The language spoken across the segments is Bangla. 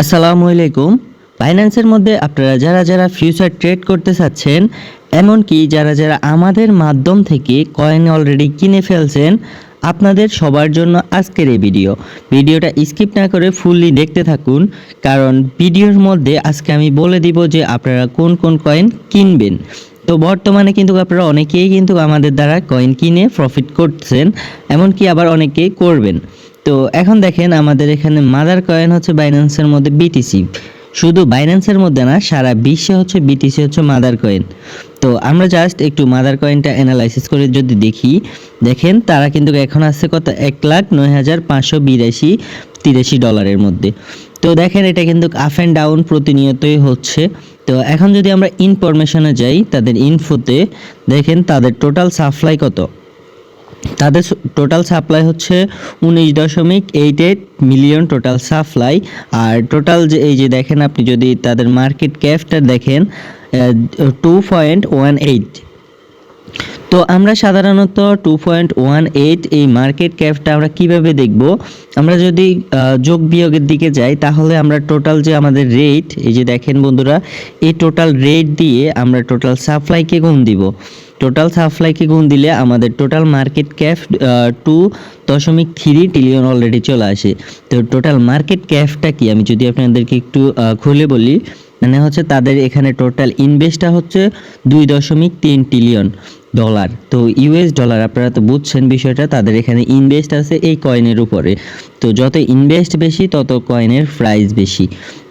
আসসালামু আলাইকুম। ফাইন্যান্সের মধ্যে আপনারা যারা যারা ফিউচার ট্রেড করতে চাচ্ছেন, এমনকি যারা যারা আমাদের মাধ্যম থেকে কয়েন অলরেডি কিনে ফেলছেন, আপনাদের সবার জন্য আজকের এই ভিডিও ভিডিওটা স্কিপ না করে ফুললি দেখতে থাকুন, কারণ ভিডিওর মধ্যে আজকে আমি বলে দিব যে আপনারা কোন কোন কয়েন কিনবেন। তো বর্তমানে কিন্তু আপনারা অনেকেই কিন্তু আমাদের দ্বারা কয়েন কিনে প্রফিট করছেন, এমনকি আবার অনেকেই করবেন। তো এখন দেখেন আমাদের এখানে মাদার কয়েন হচ্ছে বাইন্যান্সের মধ্যে বিটিসি শুধু বাইন্যান্সের মধ্যে না, সারা বিশ্বে হচ্ছে বিটিসি হচ্ছে মাদার কয়েন তো আমরা জাস্ট একটু মাদার কয়েনটা অ্যানালাইসিস করে যদি দেখি, দেখেন তারা কিন্তু এখন আসছে কত? এক লাখ নয় হাজার পাঁচশো বিরাশি, তিরাশি ডলারের মধ্যে। তো দেখেন এটা কিন্তু আপ অ্যান্ড ডাউন প্রতিনিয়তই হচ্ছে। তো এখন যদি আমরা ইনফরমেশনে যাই তাদের ইনফোতে দেখেন তাদের টোটাল সাপ্লাই কত? তাদের টোটাল সাপ্লাই হচ্ছে উনিশ দশমিক eight eight million total supply আর টোটাল যে এই যে দেখেন আপনি যদি তাদের মার্কেট ক্যাপটা দেখেন টু পয়েন্ট ওয়ান এইট তো আমরা সাধারণত টু পয়েন্ট ওয়ান এইট এই মার্কেট ক্যাপটা আমরা কীভাবে দেখব? আমরা যদি যোগ বিয়োগের দিকে যাই, তাহলে আমরা টোটাল যে আমাদের রেট এই যে দেখেন বন্ধুরা, এই টোটাল রেট দিয়ে আমরা টোটাল সাপ্লাইকে গুণ দিব। টোটাল সাপ্লাইকে গুণ দিলে আমাদের টোটাল মার্কেট ক্যাপ টু দশমিক থ্রি ট্রিলিয়ন অলরেডি চলে আসে। তো টোটাল মার্কেট ক্যাপটা কি? আমি যদি আপনাদেরকে একটু খুলে বলি মানে হচ্ছে তাদের এখানে টোটাল ইনভেস্টটা হচ্ছে দুই দশমিক তিন ট্রিলিয়ন ডলার তো ইউএস ডলার আপনারা তো বুঝছেন বিষয়টা, তাদের এখানে ইনভেস্ট আছে এই কয়েনের উপরে। তো যত ইনভেস্ট বেশি, তত কয়েনের প্রাইস বেশি।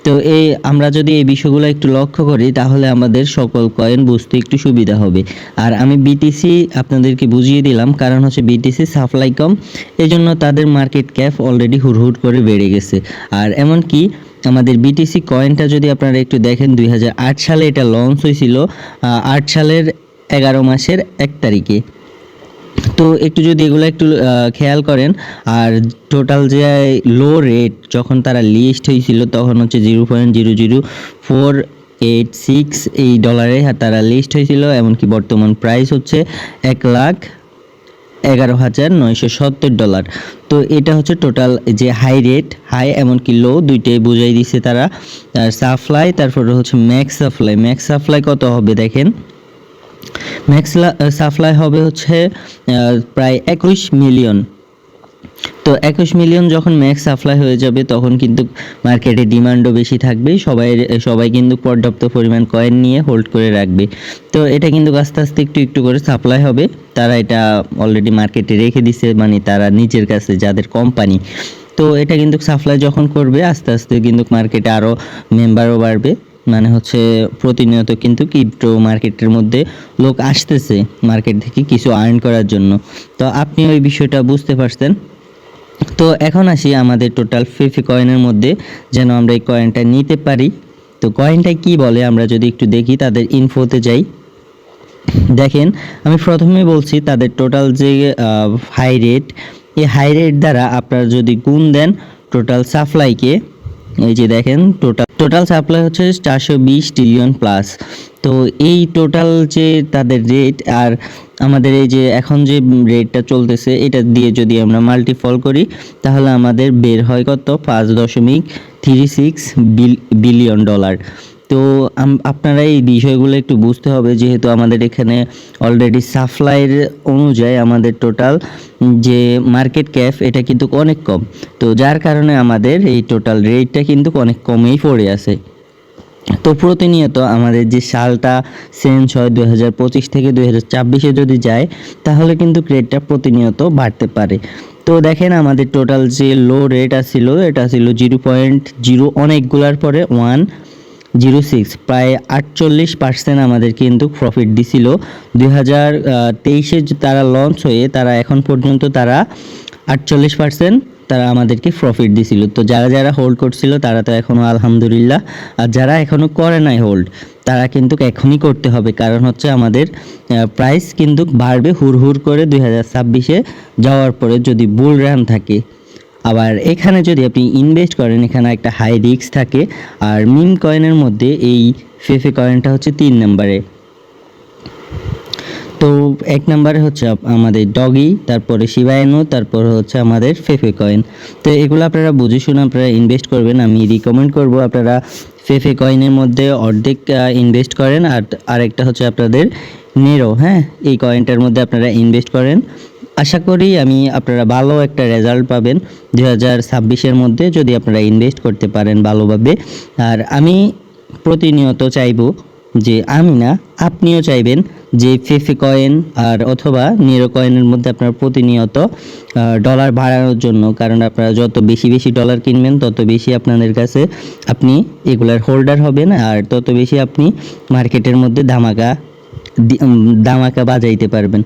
তো এই আমরা যদি এই বিষয়গুলো একটু লক্ষ্য করি, তাহলে আমাদের সকল কয়েন বুঝতে একটু সুবিধা হবে। আর আমি বিটিসি আপনাদেরকে বুঝিয়ে দিলাম, কারণ হচ্ছে বিটিসি সাপ্লাই কম এই জন্য তাদের মার্কেট ক্যাপ অলরেডি হুড়হুড় করে বেড়ে গেছে। আর এমনকি আমাদের বিটিসি কয়েনটা যদি আপনারা একটু দেখেন, দুই হাজার আট সালে এটা লঞ্চ হয়েছিল আট সালের এগারো মাসের এক তারিখে। তো একটু যদি এগুলো একটু খেয়াল করেন, আর টোটাল যে লো রেট যখন তারা লিস্ট হয়েছিল, তখন হচ্ছে zero point zero zero four eight six এই ডলারে তারা লিস্ট হয়েছিল, এমনকি বর্তমান প্রাইস হচ্ছে এক লাখ এগারো হাজার নয়শো সত্তর ডলার তো এটা হচ্ছে টোটাল যে হাই রেট হাই এমনকি লো দুইটাই বুঝাই দিছে তারা। আর সাপ্লাই তারপরে হচ্ছে ম্যাক্স সাপ্লাই ম্যাক্স সাপ্লাই কত হবে দেখেন? ম্যাক্স সাপ্লাই হবে হচ্ছে প্রায় একুশ মিলিয়ন। তো একুশ মিলিয়ন যখন ম্যাক্স সাপ্লাই হয়ে যাবে, তখন কিন্তু মার্কেটে ডিমান্ডও বেশি থাকবে। সবাই সবাই কিন্তু পর্যাপ্ত পরিমাণ কয়েন নিয়ে হোল্ড করে রাখবে। তো এটা কিন্তু আস্তে আস্তে একটু একটু করে সাপ্লাই হবে। তারা এটা অলরেডি মার্কেটে রেখে দিছে মানে তারা নিজের কাছে যাদের কোম্পানি তো এটা কিন্তু সাপ্লাই যখন করবে, আস্তে আস্তে কিন্তু মার্কেটে আরও মেম্বারও বাড়বে। মানে হচ্ছে প্রতিনিয়ত কিন্তু ক্রিপ্টো মার্কেটের মধ্যে লোক আসতেছে মার্কেট থেকে কিছু আর্ন করার জন্য। তো আপনি ওই বিষয়টা বুঝতে পারছেন। তো এখন আসি আমাদের টোটাল ফিফি কয়েনের মধ্যে যেন আমরা এই কয়েনটা নিতে পারি। তো কয়েনটা কি বলে আমরা যদি একটু দেখি, তাদের ইনফোতে যাই। দেখেন, আমি প্রথমে বলছি তাদের টোটাল যে হাই রেট এই হাই রেট দ্বারা আপনারা যদি গুণ দেন টোটাল সাপ্লাইকে এই যে দেখেন টোটাল টোটাল সাপ্লাই হচ্ছে চারশো বিশ ট্রিলিয়ন প্লাস তো এই টোটাল যে তাদের রেট আর আমাদের এই যে এখন যে রেটটা চলতেছে, এটা দিয়ে যদি আমরা মাল্টিফল করি, তাহলে আমাদের বের হয় কত? পাঁচ দশমিক থ্রি সিক্স বিলিয়ন ডলার তো আপনারা এই বিষয়গুলো একটু বুঝতে হবে, যেহেতু আমাদের এখানে অলরেডি সাপ্লাইয়ের অনুযায়ী আমাদের টোটাল যে মার্কেট ক্যাপ এটা কিন্তু অনেক কম। তো যার কারণে আমাদের এই টোটাল রেটটা কিন্তু অনেক কমেই পড়ে আছে। তো প্রতিনিয়ত আমাদের যে সালটা চেঞ্জ হয় দুই হাজার পঁচিশ থেকে দুই হাজার ছাব্বিশে যদি যায়, তাহলে কিন্তু রেটটা প্রতিনিয়ত বাড়তে পারে। তো দেখেন আমাদের টোটাল যে লো রেট আসছিল এটা ছিল জিরো পয়েন্ট জিরো অনেকগুলার পরে ওয়ান জিরো সিক্স, প্রায় আটচল্লিশ পার্সেন্ট আমাদের কিন্তু প্রফিট দিছিল। দুই হাজার তেইশে তারা লঞ্চ হয়ে তারা এখন পর্যন্ত তারা আটচল্লিশ পার্সেন্ট তারা আমাদেরকে প্রফিট দিছিল। তো যারা যারা হোল্ড করছিল তারা তো এখনও আলহামদুলিল্লাহ, আর যারা এখনও করে নাই হোল্ড তারা কিন্তু এখনই করতে হবে। কারণ হচ্ছে আমাদের প্রাইস কিন্তু বাড়বে হুড় হুড় করে দুই হাজার ছাব্বিশে যাওয়ার পরে যদি বুল রান থাকে। আবার এখানে যদি আপনি ইনভেস্ট করেন, এখানে একটা হাই রিস্ক থাকে। আর মিম কয়েনের মধ্যে এই ফেফে কয়েনটা হচ্ছে তিন নম্বরে। তো এক নম্বরে হচ্ছে আমাদের ডগি তারপরে শিবায়নু তারপর হচ্ছে আমাদের ফেফে কয়েন তো এগুলো আপনারা বুঝে শুনে আপনারা ইনভেস্ট করবেন, আমি রিকমেন্ড করব আপনারা ফেফে কয়েনের মধ্যে অর্ধেক ইনভেস্ট করেন। আর আরেকটা হচ্ছে আপনাদের নেরো হ্যাঁ? এই কয়েনটার মধ্যে আপনারা ইনভেস্ট করেন। আশা করি আমি আপনারা ভালো একটা রেজাল্ট পাবেন দু হাজার ছাব্বিশের মধ্যে যদি আপনারা ইনভেস্ট করতে পারেন ভালোভাবে। আর আমি প্রতিনিয়ত চাইব যে আমি না, আপনিও চাইবেন যে ফেফে কয়েন আর অথবা নিরো কয়েনের মধ্যে আপনার প্রতিনিয়ত ডলার বাড়ানোর জন্য, কারণ আপনারা যত বেশি বেশি ডলার কিনবেন, তত বেশি আপনাদের কাছে আপনি এগুলার হোল্ডার হবেন, আর তত বেশি আপনি মার্কেটের মধ্যে ধামাকা দামাকা বাজাইতে পারবেন।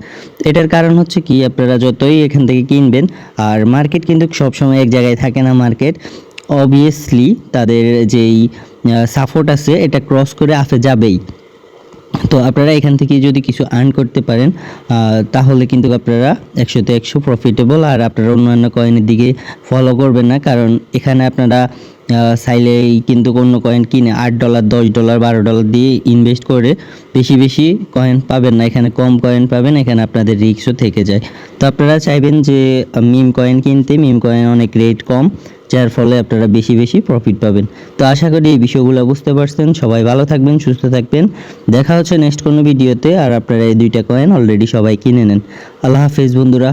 এটার কারণ হচ্ছে কি, আপনারা যতই এখান থেকে কিনবেন, আর মার্কেট কিন্তু সবসময় এক জায়গায় থাকে না মার্কেট অবভিয়াসলি তাদের যেই সাপোর্ট আছে, এটা ক্রস করে আপে যাবেই। তো আপনারা এখান থেকে যদি কিছু আর্ন করতে পারেন তাহলে কিন্তু আপনারা একশোতে একশো প্রফিটেবল আর আপনারা অন্যান্য কয়েনের দিকে ফলো করবেন না, কারণ এখানে আপনারা চাইলেই কিন্তু অন্য কয়েন কিনে আট ডলার দশ ডলার বারো ডলার দিয়ে ইনভেস্ট করে বেশি বেশি কয়েন পাবেন না। এখানে কম কয়েন পাবেন, এখানে আপনাদের রিস্কও থেকে যায়। তো আপনারা চাইবেন যে মিম কয়েন কিনতে মিম কয়েন অনেক রেট কম, যার ফলে আপনারা বেশি বেশি প্রফিট পাবেন। তো আশা করি এই বিষয়গুলো বুঝতে পারছেন। সবাই ভালো থাকবেন, সুস্থ থাকবেন। দেখা হচ্ছে নেক্সট কোনো ভিডিওতে আর আপনারা এই দুইটা কয়েন অলরেডি সবাই কিনে নেন। আল্লাহ হাফেজ বন্ধুরা।